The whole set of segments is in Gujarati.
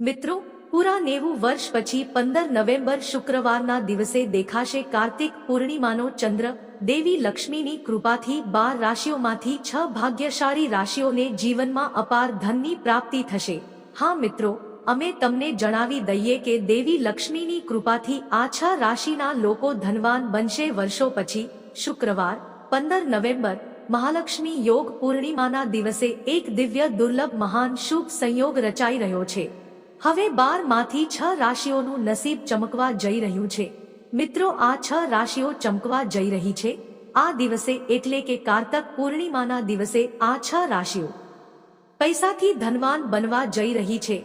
મિત્રો, પૂરા નેવું વર્ષ પછી પંદર નવેમ્બર શુક્રવારના દિવસે દેખાશે કાર્તિક પૂર્ણિમાનો ચંદ્ર. દેવી લક્ષ્મીની કૃપાથી બાર રાશિઓમાંથી છ ભાગ્યશાળી રાશિઓને જીવનમાં અપાર ધનની પ્રાપ્તિ થશે. હા મિત્રો, અમે તમને જણાવી દઈએ કે દેવી લક્ષ્મીની કૃપાથી આ છ રાશિના લોકો ધનવાન બનશે વર્ષો પછી. શુક્રવાર, પંદર નવેમ્બર, મહાલક્ષ્મી યોગ પૂર્ણિમાના દિવસે એક દિવ્ય દુર્લભ મહાન શુભ સંયોગ રચાઈ રહ્યો છે. હવે બારમાંથી છ રાશિઓનું નસીબ ચમકવા જઈ રહ્યું છે. મિત્રો, આ છ રાશિઓ ચમકવા જઈ રહી છે. આ દિવસે એટલે કે કારતક પૂર્ણિમાના દિવસે આ છ રાશિઓ પૈસાથી ધનવાન બનવા જઈ રહી છે.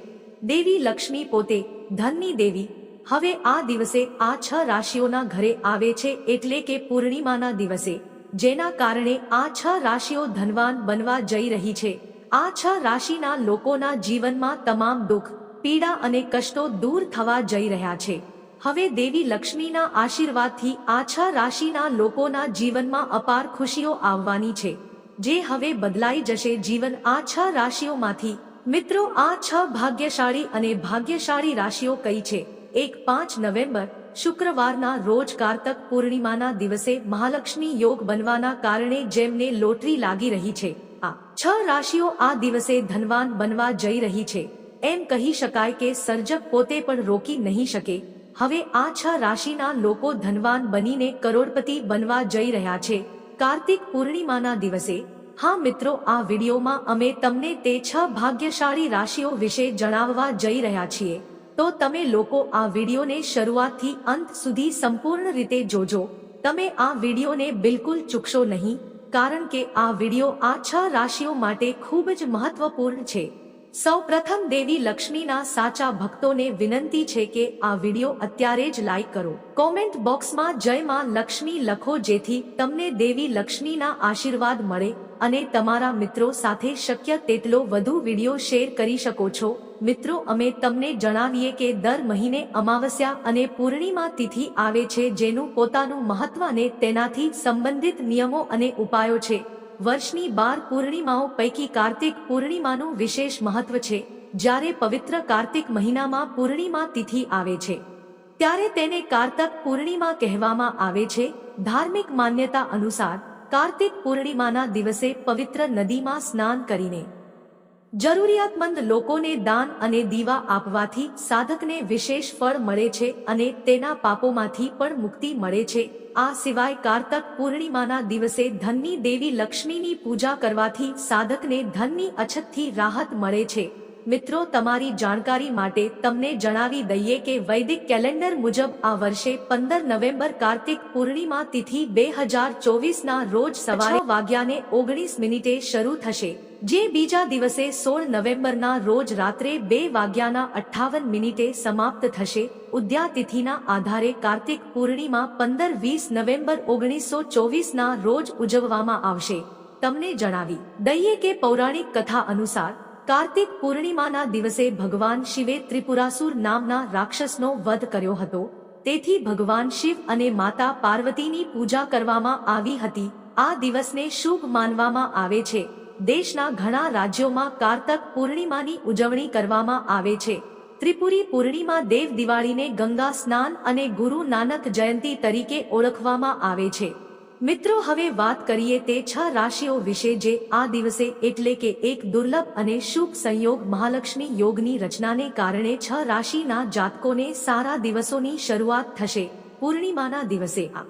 દેવી લક્ષ્મી પોતે, ધનની દેવી, હવે આ દિવસે આ છ રાશિઓના ઘરે આવે છે એટલે કે પૂર્ણિમાના દિવસે, જેના કારણે આ છ રાશિઓ ધનવાન બનવા જઈ રહી છે. આ છ રાશિના લોકોના જીવનમાં તમામ દુઃખ પીડા અને કષ્ટો દૂર થવા જઈ રહ્યા છે. હવે દેવી લક્ષ્મીના આશીર્વાદથી આ છ રાશિના લોકોના જીવનમાં અપાર ખુશીઓ આવવાની છે. જે હવે બદલાઈ જશે જીવન આ છ રાશિઓમાંથી. મિત્રો, આ છ ભાગ્યશાળી અને ભાગ્યશાળી રાશિઓ કઈ છે? એક પાંચ નવેમ્બર, શુક્રવારના રોજ કારતક પૂર્ણિમાના દિવસે મહાલક્ષ્મી યોગ બનવાના કારણે જેમને લોટરી લાગી રહી છે. આ છ રાશિઓ આ દિવસે ધનવાન બનવા જઈ રહી છે. એમ કહી શકાય કે સર્જક પોતે પણ રોકી નહીં શકે. હવે આ છ રાશિના લોકો ધનવાન બનીને કરોડપતિ બનવા જઈ રહ્યા છે. કાર્તિક પૂર્ણિમાના દિવસે. હા મિત્રો, આ વિડીયોમાં અમે તમને તે છ ભાગ્યશાળી રાશિઓ વિશે જણાવવા જઈ રહ્યા છીએ. તો તમે લોકો આ વિડીયોને શરૂઆતથી અંત સુધી સંપૂર્ણ રીતે જોજો. તમે આ વિડીયોને બિલકુલ ચૂકશો નહીં, કારણ કે આ વીડિયો આ છ રાશિઓ માટે ખૂબ જ મહત્વપૂર્ણ છે. સૌ પ્રથમ દેવી લક્ષ્મીના સાચા ભક્તોને વિનંતી છે કે આ વીડિયો અત્યારે જ લાઈક કરો. કોમેન્ટ બોક્સમાં જય માં લક્ષ્મી લખો જેથી તમને દેવી લક્ષ્મીના આશીર્વાદ મળે અને તમારા મિત્રો સાથે શક્ય તેટલો વધુ વીડિયો શેર કરી શકો છો. મિત્રો, અમે તમને જણાવીએ કે દર મહિને અમાવસ્યા અને પૂર્ણિમા તિથિ આવે છે જેનું પોતાનું મહત્વ અને તેનાથી સંબંધિત નિયમો અને ઉપાયો છે. વર્ષની બાર પૂર્ણિમાઓ પૈકી કાર્તિક પૂર્ણિમાનું વિશેષ મહત્વ છે, જ્યારે પવિત્ર કાર્તિક મહિનામાં પૂર્ણિમા તિથિ આવે છે. ત્યારે તેને કાર્તક પૂર્ણિમા કહેવામાં આવે છે. ધાર્મિક માન્યતા અનુસાર, કાર્તિક પૂર્ણિમાના દિવસે પવિત્ર નદીમાં સ્નાન કરીને જરૂરિયાતમંદ લોકોને દાન અને દીવા આપવાથી સાધકને વિશેષ ફળ મળે છે અને તેના પાપોમાંથી પણ મુક્તિ મળે છે. આ સિવાય કારતક પૂર્ણિમાના દિવસે ધનની દેવી લક્ષ્મીની પૂજા કરવાથી સાધકને ધનની અછતથી રાહત મળે છે. મિત્રો તમારી જાણકારી માટે તમને જણાવી દઈએ કે વૈદિક કેલેન્ડર મુજબ આ વર્ષે પંદર નવેમ્બર કાર્તિક પૂર્ણિમા તિથિ બે હજાર ચોવીસના રોજ સવારે વાગ્યાને ઓગણીસ મિનિટે શરૂ થશે. જે બીજા દિવસે સોળ નવેમ્બરના રોજ રાત્રે બે વાગ્યાના અઠ્ઠાવન મિનિટે સમાપ્ત થશે. ઉદ્યા તિથિના આધારે કાર્તિક પૂર્ણિમા પંદર વીસ નવેમ્બર ઓગણીસો ચોવીસના રોજ ઉજવવામાં આવશે. તમને જણાવી દઈએ કે પૌરાણિક કથા અનુસાર, કાર્તિક પૂર્ણિમાના દિવસે ભગવાન શિવે ત્રિપુરાસુર નામના રાક્ષસનો વધ કર્યો હતો. તેથી ભગવાન શિવ અને માતા પાર્વતીની પૂજા કરવામાં આવી હતી. આ દિવસને શુભ માનવામાં આવે છે. દેશના ઘણા રાજ્યોમાં કારતક પૂર્ણિમાની ઉજવણી કરવામાં આવે છે. ત્રિપુરી પૂર્ણિમા દેવ દિવાળીને ગંગા સ્નાન અને ગુરુ નાનક જયંતી તરીકે ઓળખવામાં આવે છે. મિત્રો, હવે વાત કરીએ તે છ રાશિઓ વિશે જે આ દિવસે એટલે કે એક દુર્લભ અને શુભ સંયોગ મહાલક્ષ્મી યોગની રચનાને કારણે છ રાશિના જાતકોને સારા દિવસોની શરૂઆત થશે પૂર્ણિમાના દિવસે. આ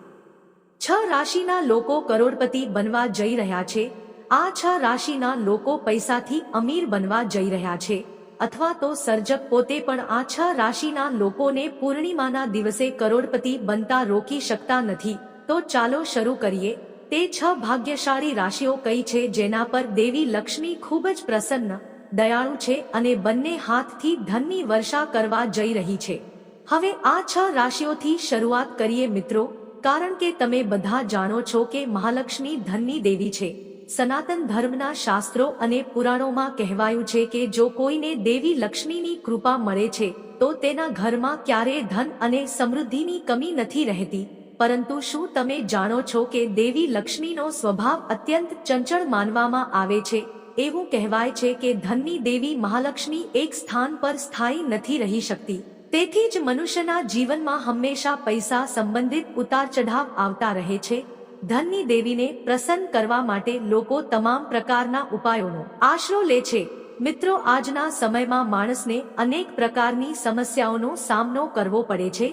છ રાશિના લોકો કરોડપતિ બનવા જઈ રહ્યા છે. આ છ રાશિના લોકો પૈસાથી અમીર બનવા જઈ રહ્યા છે. અથવા તો સર્જક પોતે પણ આ છ રાશિના લોકોને પૂર્ણિમાના દિવસે કરોડપતિ બનતા રોકી શકતા નથી. તો ચાલો શરૂ કરીએ. તે છ ભાગ્યશાળી રાશિઓ કઈ છે જેના પર દેવી લક્ષ્મી ખૂબ જ પ્રસન્ન, દયાળુ છે અને બંને હાથથી ધનની વર્ષા કરવા જઈ રહી છે. હવે આ છ રાશિઓથી શરૂઆત કરીએ મિત્રો, કારણ કે તમે બધા જાણો છો કે મહાલક્ષ્મી ધનની દેવી છે. સનાતન ધર્મના શાસ્ત્રો અને પુરાણોમાં કહેવાયું છે કે જો કોઈને દેવી લક્ષ્મીની કૃપા મળે છે, તો તેના ઘરમાં ક્યારેય ધન અને સમૃદ્ધિની કમી નથી રહેતી. પરંતુ શું તમે જાણો છો કે દેવી લક્ષ્મીનો સ્વભાવ અત્યંત ચંચળ માનવામાં આવે છે? એવું કહેવાય છે કે ધનની દેવી મહાલક્ષ્મી એક સ્થાન પર સ્થાયી નથી રહી શકતી. તેથી જ મનુષ્યના જીવનમાં હંમેશા પૈસા સંબંધિત ઉતાર ચઢાવ આવતા રહે છે. ધનની દેવીને પ્રસન્ન કરવા માટે લોકો તમામ પ્રકારના ઉપાયોનો આશરો લે છે. મિત્રો, આજના સમયમાં માણસને અનેક પ્રકારની સમસ્યાઓનો સામનો કરવો પડે છે.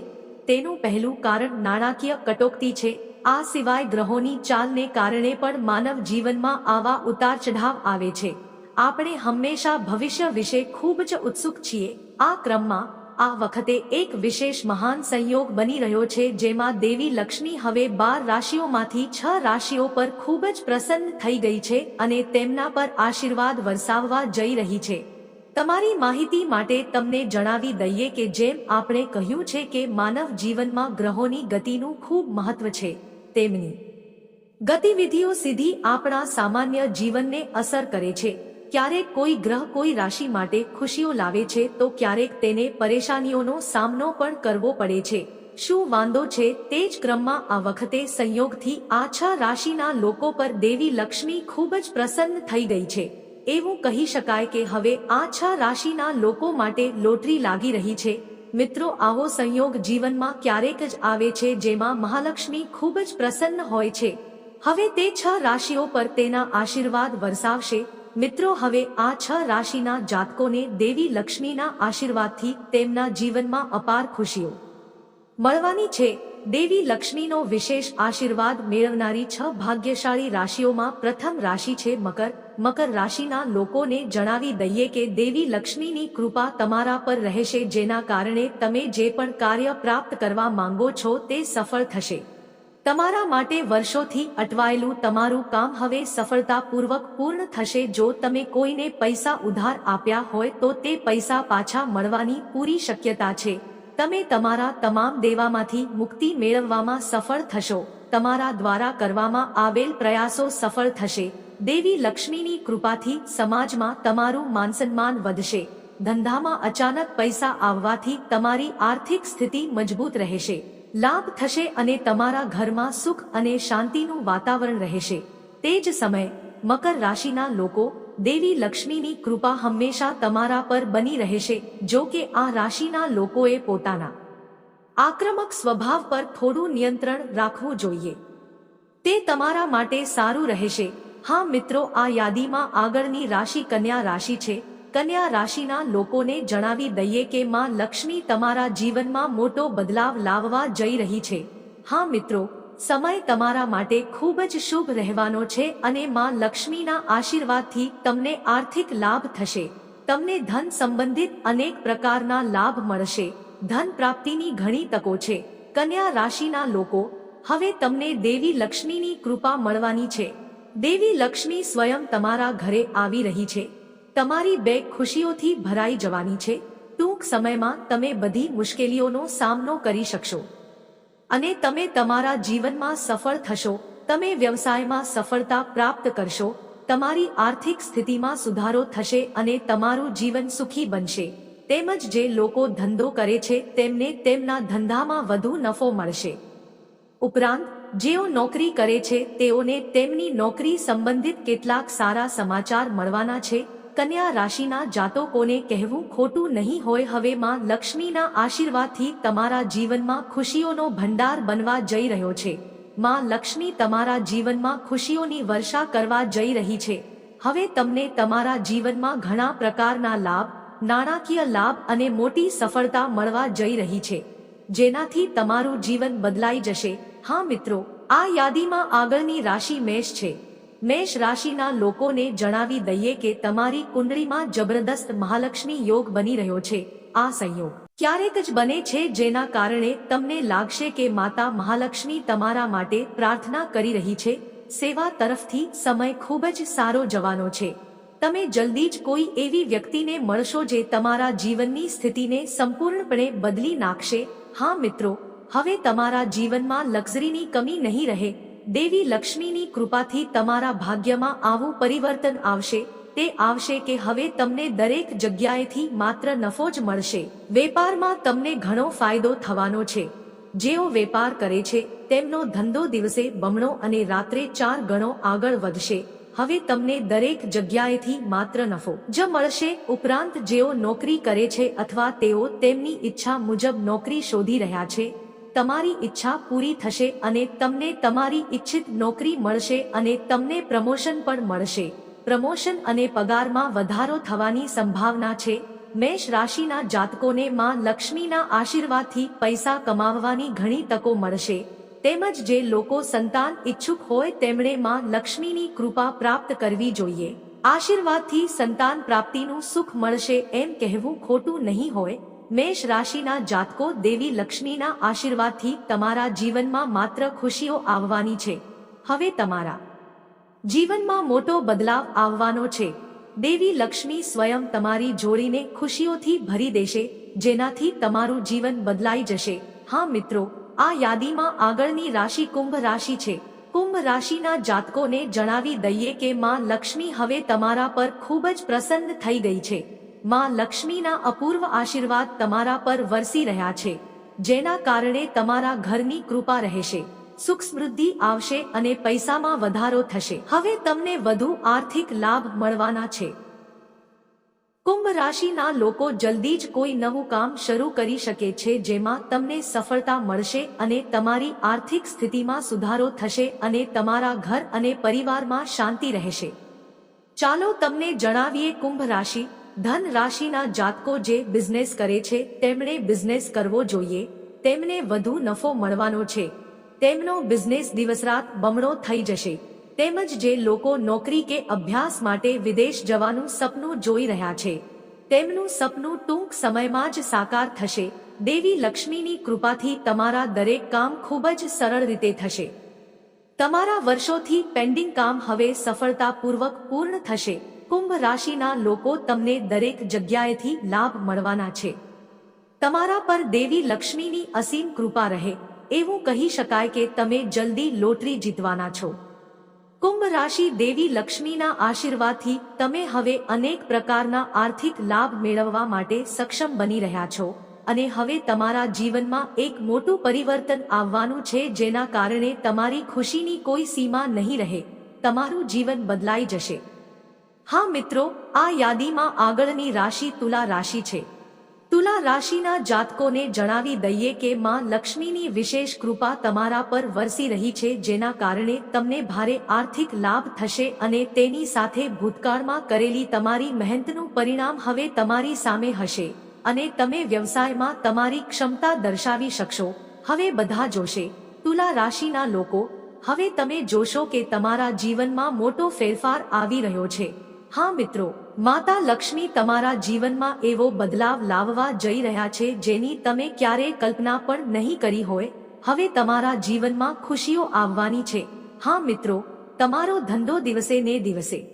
તેનું પહેલું કારણ નાણાકીય કટોકટી છે. આ સિવાય ગ્રહોની ચાલને કારણે પણ માનવ જીવનમાં આવા ઉતાર ચઢાવ આવે છે. આપણે હંમેશા ભવિષ્ય વિશે ખૂબ જ ઉત્સુક છીએ. આ ક્રમમાં આ વખતે એક વિશેષ મહાન સંયોગ બની રહ્યો છે, જેમાં દેવી લક્ષ્મી હવે બાર રાશિઓમાંથી છ રાશિઓ પર ખૂબ જ પ્રસન્ન થઈ ગઈ છે અને તેમના પર આશીર્વાદ વરસાવવા જઈ રહી છે. તમારી માહિતી માટે તમને જણાવી દઈએ કે જેમ આપણે કહ્યું છે કે માનવ જીવનમાં ગ્રહોની ગતિનું ખૂબ મહત્વ છે, તેમની ગતિવિધિઓ સીધી આપણા સામાન્ય જીવનને અસર કરે છે. ક્યારેક કોઈ ગ્રહ કોઈ રાશિ માટે ખુશીઓ લાવે છે તો ક્યારેક તેને પરેશાનીઓનો સામનો પણ કરવો પડે છે. શું વાંધો છે? તે જ ક્રમમાં આ વખતે સંયોગથી આ છ રાશિના લોકો પર દેવી લક્ષ્મી ખૂબ જ પ્રસન્ન થઈ ગઈ છે. એવું કહી શકાય કે હવે આ છ રાશિના લોકો માટે લોટરી લાગી રહી છે. મિત્રો, આવો સંયોગ જીવનમાં ક્યારેક જ આવે છે જેમાં મહાલક્ષ્મી ખૂબ જ પ્રસન્ન હોય છે. હવે તે છ રાશિઓ પર તેના આશીર્વાદ વરસાવશે. મિત્રો, હવે આ છ રાશિના જાતકોને દેવી લક્ષ્મીના આશીર્વાદથી તેમના જીવનમાં અપાર ખુશીઓ. મળવાની છે, દેવી લક્ષ્મીનો વિશેષ આશીર્વાદ મેળવનારી છ ભાગ્યશાળી રાશિઓમાં પ્રથમ રાશિ છે મકર. મકર રાશિના લોકોને જણાવી દઈએ કે દેવી લક્ષ્મીની કૃપા તમારા પર રહેશે, જેના કારણે તમે જે પણ કાર્ય પ્રાપ્ત કરવા માંગો છો તે સફળ થશે. તમારા માટે વર્ષોથી અટવાયેલું તમારું કામ હવે સફળતાપૂર્વક પૂર્ણ થશે. જો તમે કોઈને પૈસા ઉધાર આપ્યા હોય તો તે પૈસા પાછા મળવાની પૂરી શક્યતા છે. તમે તમારા તમામ દેવામાંથી મુક્તિ મેળવવામાં સફળ થશો. તમારા દ્વારા કરવામાં આવેલ પ્રયાસો સફળ થશે. દેવી લક્ષ્મીની કૃપાથી સમાજમાં તમારું માનસન્માન વધશે. ધંધામાં અચાનક પૈસા આવવાથી તમારી આર્થિક સ્થિતિ મજબૂત રહેશે. લાભ થશે અને તમારા ઘરમાં સુખ અને શાંતિનું વાતાવરણ રહેશે. તે જ સમયે, મકર રાશિના લોકો, દેવી લક્ષ્મીની કૃપા હંમેશા તમારા પર બની રહેશે, જો કે આ રાશિના લોકોએ પોતાના આક્રમક સ્વભાવ પર થોડું નિયંત્રણ રાખવું જોઈએ. તે તમારા માટે સારું રહેશે. હા મિત્રો, આ યાદીમાં આગળની રાશિ કન્યા રાશિ છે. કન્યા રાશિના લોકોને જણાવી દઈએ કે માં લક્ષ્મી તમારા જીવનમાં મોટો બદલાવ લાવવા જઈ રહી છે. હા મિત્રો, સમય તમારા માટે ખૂબ જ શુભ રહેવાનો છે અને માં લક્ષ્મીના આશીર્વાદથી તમને આર્થિક લાભ થશે. તમને ધન સંબંધિત અનેક પ્રકારના લાભ મળશે. ધન પ્રાપ્તિની ઘણી તકો છે. કન્યા રાશિના લોકો, હવે તમને દેવી લક્ષ્મીની કૃપા મળવાની છે. દેવી લક્ષ્મી સ્વયં તમારા ઘરે આવી રહી છે. તમારી બેગ ખુશીઓથી ભરાઈ જવાની છે. ટૂંક સમયમાં તમે બધી મુશ્કેલીઓનો સામનો કરી શકશો. અને તમે તમારા જીવનમાં સફળ થશો. તમે વ્યવસાયમાં સફળતા પ્રાપ્ત કરશો. તમારી આર્થિક સ્થિતિમાં સુધારો થશે અને તમારું જીવન સુખી બનશે. તેમજ જે લોકો ધંધો કરે છે, તેમને તેમના ધંધામાં વધુ નફો મળશે. ઉપરાંત, જેઓ નોકરી કરે છે, તેઓને તેમની નોકરી સંબંધિત કેટલાક સારા સમાચાર મળવાના છે. કન્યા રાશિના જાતકોને કહેવું ખોટું નહીં હોય હવે માં લક્ષ્મીના આશીર્વાદથી તમારા જીવનમાં ખુશીઓનો ભંડાર બનવા જઈ રહ્યો છે. માં લક્ષ્મી તમારા જીવનમાં ખુશીઓની વર્ષા કરવા જઈ રહી છે. હવે તમને તમારા જીવનમાં ઘણા પ્રકારના લાભ, નાણાકીય લાભ અને મોટી સફળતા મળવા જઈ રહી છે. જેનાથી તમારું જીવન બદલાઈ જશે. હા મિત્રો, આ યાદીમાં આગળની રાશિ મેષ છે. મેષ રાશિના લોકોને જણાવી દઈએ કે તમારી કુંડળીમાં જબરદસ્ત મહાલક્ષ્મી યોગ બની રહ્યો છે, આ સંયોગ ક્યારેક જ બને છે જેના કારણે તમને લાગશે કે માતા મહાલક્ષ્મી તમારા માટે પ્રાર્થના કરી રહી છે, સેવા તરફથી સમય ખૂબ જ સારો જવાનો છે. તમે જલ્દી જ કોઈ એવી વ્યક્તિને મળશો જે તમારા જીવનની સ્થિતિને સંપૂર્ણપણે બદલી નાખશે, હા મિત્રો, હવે તમારા જીવનમાં લક્ઝરીની કમી નહીં રહે દેવી લક્ષ્મીની કૃપાથી તમારા ભાગ્યમાં આવું પરિવર્તન આવશે, તે આવશે કે હવે તમને દરેક જગ્યાએથી માત્ર નફો જ મળશે. વેપારમાં તમને ઘણો ફાયદો થવાનો છે. જેઓ વેપાર કરે છે, તેમનો ધંધો દિવસે બમણો અને રાત્રે ચાર ગણો આગળ વધશે. હવે તમને દરેક જગ્યાએથી માત્ર નફો જ મળશે. ઉપરાંત જેઓ નોકરી કરે છે અથવા તેઓ તેમની ઈચ્છા મુજબ નોકરી શોધી રહ્યા છે તમારી ઈચ્છા પૂરી થશે અને તમને તમારી ઈચ્છિત નોકરી મળશે અને તમને પ્રમોશન પણ મળશે. પ્રમોશન અને પગારમાં વધારો થવાની સંભાવના છે. મેષ રાશિના જાતકોને માં લક્ષ્મીના આશીર્વાદથી પૈસા કમાવવાની ઘણી તકો મળશે. તેમજ જે લોકો સંતાન ઈચ્છુક હોય તેમણે માં લક્ષ્મીની કૃપા પ્રાપ્ત કરવી જોઈએ. આશીર્વાદથી સંતાન પ્રાપ્તિનું સુખ મળશે એમ કહેવું ખોટું નહીં હોય મેષ રાશિના જાતકો દેવી લક્ષ્મીના આશીર્વાદથી તમારા જીવનમાં માત્ર ખુશીઓ આવવાની છે. હવે તમારા. જીવનમાં મોટો બદલાવ આવવાનો છે. દેવી લક્ષ્મી સ્વયં તમારી જોડીને ખુશીઓથી ભરી દેશે, જેનાથી તમારું જીવન બદલાઈ જશે. હા મિત્રો, આ યાદીમાં આગળની રાશિ કુંભ રાશિ છે. કુંભ રાશિના જાતકોને જણાવી દઈએ કે માં લક્ષ્મી હવે તમારા પર ખૂબ જ પ્રસન્ન થઈ ગઈ છે. માં લક્ષ્મીના અપૂર્વ આશીર્વાદ તમારા પર વરસી રહ્યા છે, જેના કારણે તમારા ઘરની કૃપા રહેશે, સુખ સમૃદ્ધિ આવશે અને પૈસામાં વધારો થશે. હવે તમને વધુ આર્થિક લાભ મળવાના છે. કુંભ રાશિના લોકો જલ્દી જ કોઈ નવું કામ શરૂ કરી શકે છે, જેમાં તમને સફળતા મળશે અને તમારી આર્થિક સ્થિતિમાં સુધારો થશે અને તમારા ઘર અને પરિવારમાં શાંતિ રહેશે. ચાલો તમને જણાવીએ કુંભ રાશિ ધન રાશિના જાતકો જે બિઝનેસ કરે છે, તેમણે બિઝનેસ કરવો જોઈએ. તેમને વધુ નફો મળવાનો છે. તેમનો બિઝનેસ દિવસ રાત બમણો થઈ જશે. તેમજ જે લોકો નોકરી કે અભ્યાસ માટે વિદેશ જવાનું સપનું જોઈ રહ્યા છે, તેમનું સપનું ટૂંક સમયમાં જ સાકાર થશે. દેવી લક્ષ્મીની કૃપાથી તમારા દરેક કામ ખૂબ જ સરળ રીતે થશે. તમારા વર્ષોથી પેન્ડિંગ કામ હવે સફળતાપૂર્વક પૂર્ણ થશે. કુંભ રાશિના લોકો તમને દરેક જગ્યાએથી લાભ મળવાના છે. તમારા પર દેવી લક્ષ્મીની અસીમ કૃપા રહે, એવું કહી શકાય કે તમે જલ્દી લોટરી જીતવાના છો. કુંભ રાશિ દેવી લક્ષ્મીના આશીર્વાદથી તમે હવે અનેક પ્રકારના આર્થિક લાભ મેળવવા માટે સક્ષમ બની રહ્યા છો અને હવે તમારા જીવનમાં એક મોટું પરિવર્તન આવવાનું છે જેના કારણે તમારી ખુશીની કોઈ સીમા નહીં રહે, તમારું જીવન બદલાઈ જશે. હા મિત્રો, આ યાદીમાં આગળની રાશિ તુલા રાશિ છે. તુલા રાશિના જાતકોને જણાવી દઈએ કે માં લક્ષ્મીની વિશેષ કૃપા તમારા પર વરસી રહી છે, જેના કારણે તમને ભારે આર્થિક લાભ થશે અને તેની સાથે ભૂતકાળમાં કરેલી તમારી મહેનતનું પરિણામ હવે તમારી સામે હશે અને તમે વ્યવસાયમાં તમારી ક્ષમતા દર્શાવી શકશો. હવે બધા જોશે. તુલા રાશિના લોકો, હવે તમે જોશો કે તમારા જીવનમાં મોટો ફેરફાર આવી રહ્યો છે. હા મિત્રો, માતા લક્ષ્મી તમારા જીવનમાં એવો બદલાવ લાવવા જઈ રહ્યા છે જેની તમે ક્યારેય કલ્પના પણ નહીં કરી હોય. હવે તમારા જીવનમાં ખુશીઓ આવવાની છે. હા મિત્રો, તમારો ધંધો દિવસે ને દિવસે.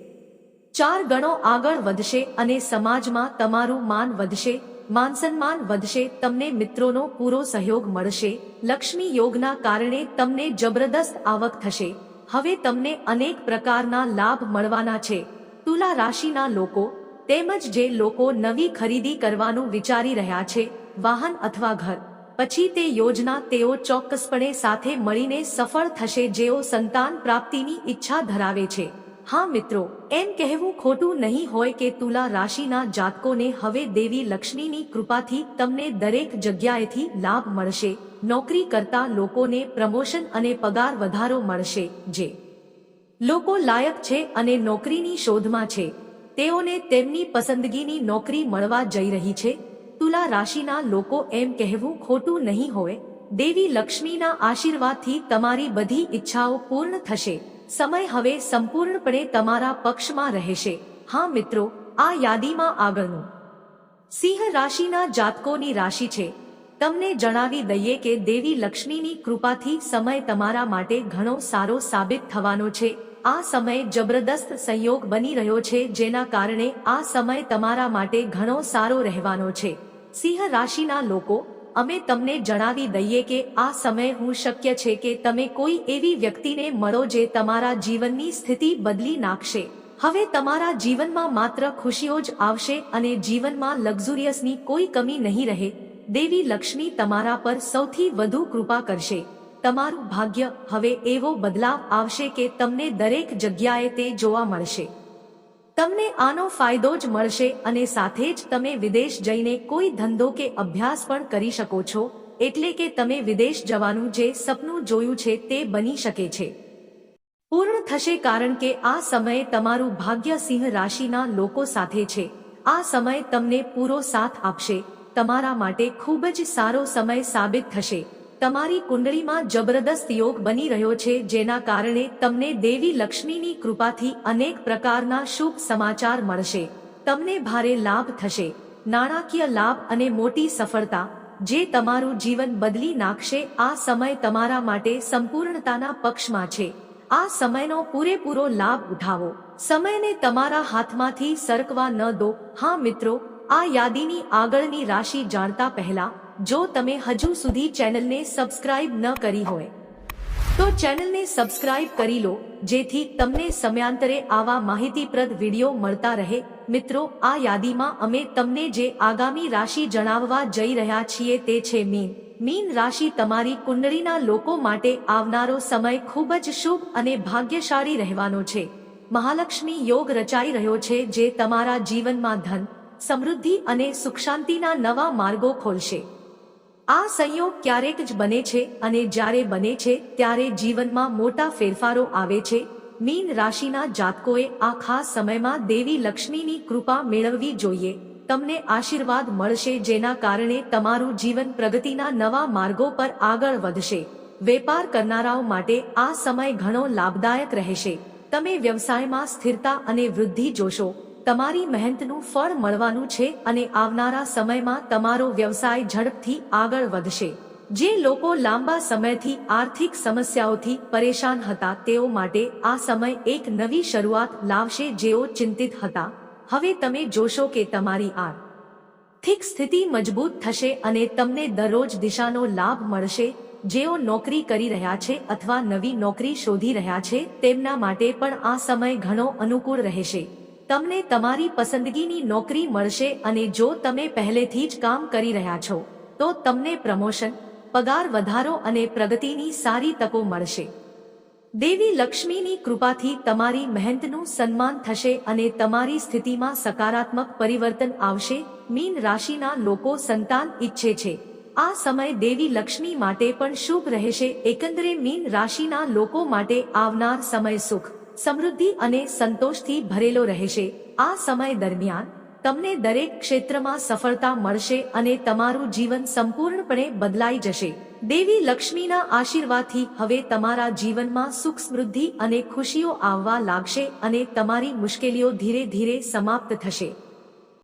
ચાર ગણો આગળ વધશે અને સમાજમાં તમારું માન વધશે, માન સન્માન વધશે, તમને મિત્રોનો પૂરો સહયોગ મળશે, લક્ષ્મી યોગના કારણે તમને જબરદસ્ત આવક થશે. હવે તમને અનેક પ્રકારના લાભ મળવાના છે. તુલા રાશિના લોકો તેમજ જે લોકો નવી ખરીદી કરવાનું વિચારી રહ્યા છે, વાહન અથવા ઘર. પછી તે યોજના તેઓ ચોક્કસપણે સાથે મળીને સફળ થશે જેઓ સંતાન પ્રાપ્તિની ઈચ્છા ધરાવે છે. હા મિત્રો, એમ કહેવું ખોટું નહીં હોય કે તુલા રાશિના જાતકોને હવે દેવી લક્ષ્મીની કૃપાથી તમને દરેક જગ્યાએથી લાભ મળશે. નોકરી કરતા લોકોને પ્રમોશન અને પગાર વધારો મળશે, જે લોકો લાયક છે અને નોકરીની શોધમાં છે. તેઓને તેમની પસંદગીની નોકરી મળવા જઈ રહી છે. તુલા રાશિના લોકો એમ કહેવું ખોટું નહીં હોય. દેવી લક્ષ્મીના આશીર્વાદથી તમારી બધી ઈચ્છાઓ પૂર્ણ થશે. સમય હવે સંપૂર્ણપણે તમારા પક્ષમાં રહેશે. હા મિત્રો, આ યાદીમાં આગળનું. સિંહ રાશિના જાતકોની રાશિ છે. તમને જણાવી દઈએ કે દેવી લક્ષ્મીની કૃપાથી સમય તમારા માટે ઘણો સારો સાબિત થવાનો છે. આ સમય જબરદસ્ત સંયોગ બની રહ્યો છે, જેના કારણે આ સમય તમારા માટે ઘણો સારો રહેવાનો છે. સિંહ રાશિના લોકો, અમે તમને જણાવી દઈએ કે આ સમય હું શક્ય છે કે તમે કોઈ એવી વ્યક્તિને મળો જે તમારા જીવનની સ્થિતિ બદલી નાખશે. હવે તમારા જીવનમાં માત્ર ખુશીઓ જ આવશે અને જીવનમાં લક્ઝુરિયસની કોઈ કમી નહીં રહે. દેવી લક્ષ્મી તમારા પર સૌથી વધુ કૃપા કરશે. તમારું ભાગ્ય હવે એવો બદલાવ આવશે કે તમને દરેક જગ્યાએ તે જોવા મળશે. તમને આનો ફાયદો જ મળશે અને સાથે જ તમે વિદેશ જઈને કોઈ ધંધો કે અભ્યાસ પણ કરી શકો છો, એટલે કે તમે વિદેશ જવાનું જે સપનું જોયું છે તે બની શકે છે. પૂર્ણ થશે કારણ કે આ સમયે તમારું ભાગ્ય સિંહ રાશિના લોકો સાથે છે. આ સમય તમને પૂરો સાથ આપશે, તમારા માટે ખૂબ જ સારો સમય સાબિત થશે. તમારી કુંડળીમાં જબરદસ્ત યોગ બની રહ્યો છે, જેના કારણે તમને દેવી લક્ષ્મીની કૃપાથી અનેક પ્રકારના શુભ સમાચાર મળશે. તમને ભારે લાભ થશે. નાણાકીય લાભ અને મોટી સફળતા, જે તમારું જીવન બદલી નાખશે, આ સમય તમારા માટે સંપૂર્ણતાના પક્ષમાં છે. આ સમયનો પૂરેપૂરો લાભ ઉઠાવો. સમયને તમારા હાથમાંથી સરકવા ન દો. હા મિત્રો, આ યાદીની આગળની રાશિ જાણતા પહેલા જો તમે હજુ સુધી ચેનલને સબસ્ક્રાઇબ ન કરી હોય, તો ચેનલને સબસ્ક્રાઇબ કરી લો, જેથી તમને સમયાંતરે આવા માહિતીપ્રદ વીડિયો મળતા રહે. મિત્રો, આ યાદીમાં અમે તમને જે આગામી રાશિ જણાવવા જઈ રહ્યા છીએ તે છે મીન. મીન રાશિ તમારી કુંડળીના લોકો માટે આવનારો સમય ખૂબ જ શુભ અને ભાગ્યશાળી રહેવાનો છે. મહાલક્ષ્મી યોગ રચાઈ રહ્યો છે જે તમારા જીવનમાં ધન, સમૃદ્ધિ અને સુખ શાંતિના નવા માર્ગો ખોલશે. આ સંયોગ ક્યારેક જ બને છે અને જ્યારે બને છે ત્યારે જીવનમાં મોટા ફેરફારો આવે છે. મીન રાશિના જાતકોએ આ ખાસ સમયમાં દેવી લક્ષ્મીની કૃપા મેળવવી જોઈએ. તમને આશીર્વાદ મળશે જેના કારણે તમારું જીવન પ્રગતિના નવા માર્ગો પર આગળ વધશે. વેપાર કરનારાઓ માટે આ સમય ઘણો લાભદાયક રહેશે. તમે વ્યવસાયમાં સ્થિરતા અને વૃદ્ધિ જોશો. તમારી મહેનતનું ફળ મળવાનું છે અને આવનારા સમયમાં તમારો વ્યવસાય ઝડપથી આગળ વધશે. જે લોકો લાંબા સમયથી આર્થિક સમસ્યાઓથી પરેશાન હતા, તેઓ માટે આ સમય એક નવી શરૂઆત લાવશે જેઓ ચિંતિત હતા. હવે તમે જોશો કે તમારી આર્થિક સ્થિતિ મજબૂત થશે અને તમને દરરોજ દિશાનો લાભ મળશે. જેઓ નોકરી કરી રહ્યા છે અથવા નવી નોકરી શોધી રહ્યા છે, તેમના માટે પણ આ સમય ઘણો અનુકૂળ રહેશે. તમને તમારી પસંદગીની નોકરી મળશે અને જો તમે પહેલેથી જ કામ કરી રહ્યા છો, તો તમને પ્રમોશન, પગાર વધારો અને પ્રગતિની સારી તકો મળશે. દેવી લક્ષ્મીની કૃપાથી તમારી મહેનતનું સન્માન થશે અને તમારી સ્થિતિમાં સકારાત્મક પરિવર્તન આવશે. મીન રાશિના લોકો સંતાન ઈચ્છે છે. આ સમય દેવી લક્ષ્મી માટે પણ શુભ રહેશે. એકંદરે મીન રાશિના લોકો માટે આવનાર સમય સુખ. સમૃદ્ધિ અને સંતોષથી ભરેલો રહેશે. આ સમય દરમિયાન તમને દરેક ક્ષેત્રમાં સફળતા મળશે અને તમારું જીવન સંપૂર્ણપણે બદલાઈ જશે. દેવી લક્ષ્મીના આશીર્વાદથી હવે તમારા જીવનમાં સુખ સમૃદ્ધિ અને ખુશીઓ આવવા લાગશે અને તમારી મુશ્કેલીઓ ધીરે ધીરે સમાપ્ત થશે.